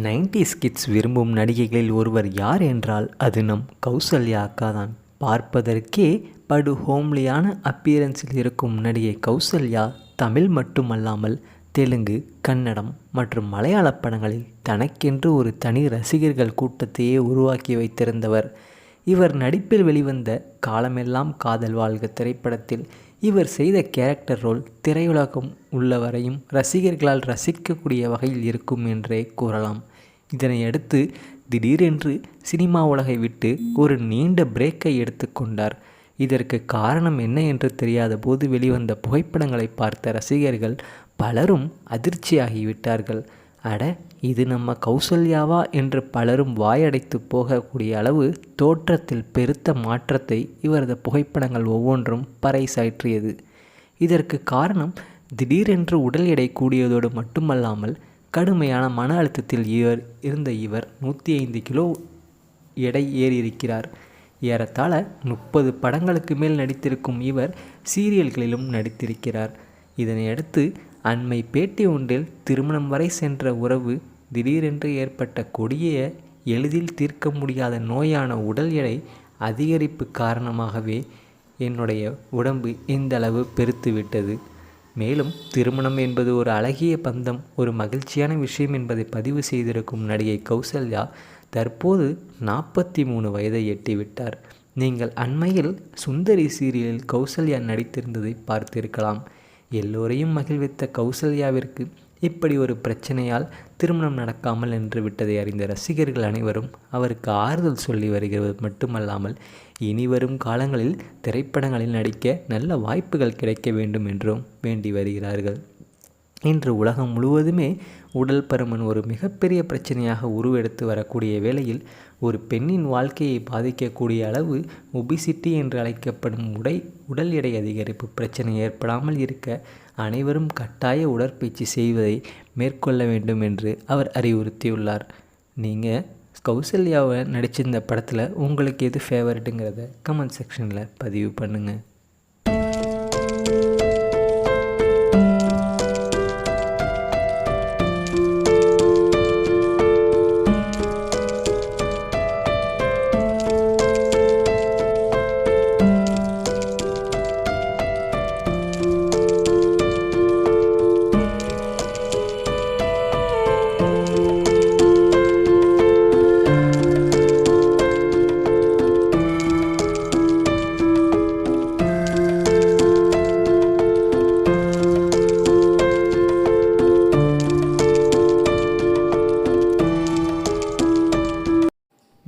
Nineties kids விரும்பும் நடிகைகளில் ஒருவர் யார் என்றால் அது நம் கௌசல்யா அக்கா தான் பார்ப்பதற்கே படு ஹோம்லியான அப்பியரன்ஸில் இருக்கும் நடிகை கௌசல்யா தமிழ் மட்டுமல்லாமல் தெலுங்கு கன்னடம் மற்றும் மலையாள படங்களில் தனக்கென்று ஒரு தனி ரசிகர்கள் கூட்டத்தையே உருவாக்கி வைத்திருந்தவர். இவர் நடிப்பில் வெளிவந்த காலமெல்லாம் காதல் வாழ்க திரைப்படத்தில் இவர் செய்த கேரக்டர் ரோல் திரையுலகம் உள்ளவரையும் ரசிகர்களால் ரசிக்கக்கூடிய வகையில் இருக்கும் என்றே கூறலாம். இதனையடுத்து திடீரென்று சினிமா உலகை விட்டு ஒரு நீண்ட பிரேக்கை எடுத்துக்கொண்டார் இதற்கு காரணம் என்ன என்று தெரியாத போது வெளிவந்த புகைப்படங்களை பார்த்த ரசிகர்கள் பலரும் அதிர்ச்சியாகிவிட்டார்கள் அட இது நம்ம கௌசல்யாவா என்று பலரும் வாயடைத்து போகக்கூடிய அளவு தோற்றத்தில் பெருத்த மாற்றத்தை இவரது புகைப்படங்கள் ஒவ்வொன்றும் பறைசாற்றியது. இதற்கு காரணம் திடீரென்று உடல் எடை கூடியதோடு மட்டுமல்லாமல் கடுமையான மன அழுத்தத்தில் இவர் இருந்த இவர் நூற்றி ஐந்து கிலோ எடை ஏறியிருக்கிறார். ஏறத்தாழ முப்பது படங்களுக்கு மேல் நடித்திருக்கும் இவர் சீரியல்களிலும் நடித்திருக்கிறார். இதனையடுத்து அண்மை பேட்டி ஒன்றில் திருமணம் வரை சென்ற உறவு திடீரென்று ஏற்பட்ட கொடிய எளிதில் தீர்க்க முடியாத நோயான உடல் எடை அதிகரிப்பு காரணமாகவே என்னுடைய உடம்பு இந்தளவு பெருத்து விட்டது மேலும் திருமணம் என்பது ஒரு அழகிய பந்தம் ஒரு மகிழ்ச்சியான விஷயம் என்பதை பதிவு செய்திருக்கும் நடிகை கௌசல்யா தற்போது நாற்பத்தி மூணு வயதை எட்டிவிட்டார். நீங்கள் அண்மையில் சுந்தரி சீரியலில் கௌசல்யா நடித்திருந்ததை பார்த்திருக்கலாம். எல்லோரையும் மகிழ்வித்த கௌசல்யாவிற்கு இப்படி ஒரு பிரச்சனையால் திருமணம் நடக்காமல் நின்று விட்டதை அறிந்த ரசிகர்கள் அனைவரும் அவருக்கு ஆறுதல் சொல்லி வருகிறது மட்டுமல்லாமல் இனி வரும் காலங்களில் திரைப்படங்களில் நடிக்க நல்ல வாய்ப்புகள் கிடைக்க வேண்டும் என்றும் வேண்டி வருகிறார்கள். இன்று உலகம் முழுவதுமே உடல் பருமன் ஒரு மிகப்பெரிய பிரச்சனையாக உருவெடுத்து வரக்கூடிய வேளையில் ஒரு பெண்ணின் வாழ்க்கையை பாதிக்கக்கூடிய அளவு ஒபிசிட்டி என்று அழைக்கப்படும் உடை உடல் எடை அதிகரிப்பு பிரச்சனை ஏற்படாமல் இருக்க அனைவரும் கட்டாய உடற்பயிற்சி செய்வதை மேற்கொள்ள வேண்டும் என்று அவர் அறிவுறுத்தியுள்ளார். நீங்கள் கௌசல்யாவை நடிச்சிருந்த படத்தில் உங்களுக்கு எது ஃபேவரட்டுங்கிறத கமெண்ட் செக்ஷனில் பதிவு பண்ணுங்கள்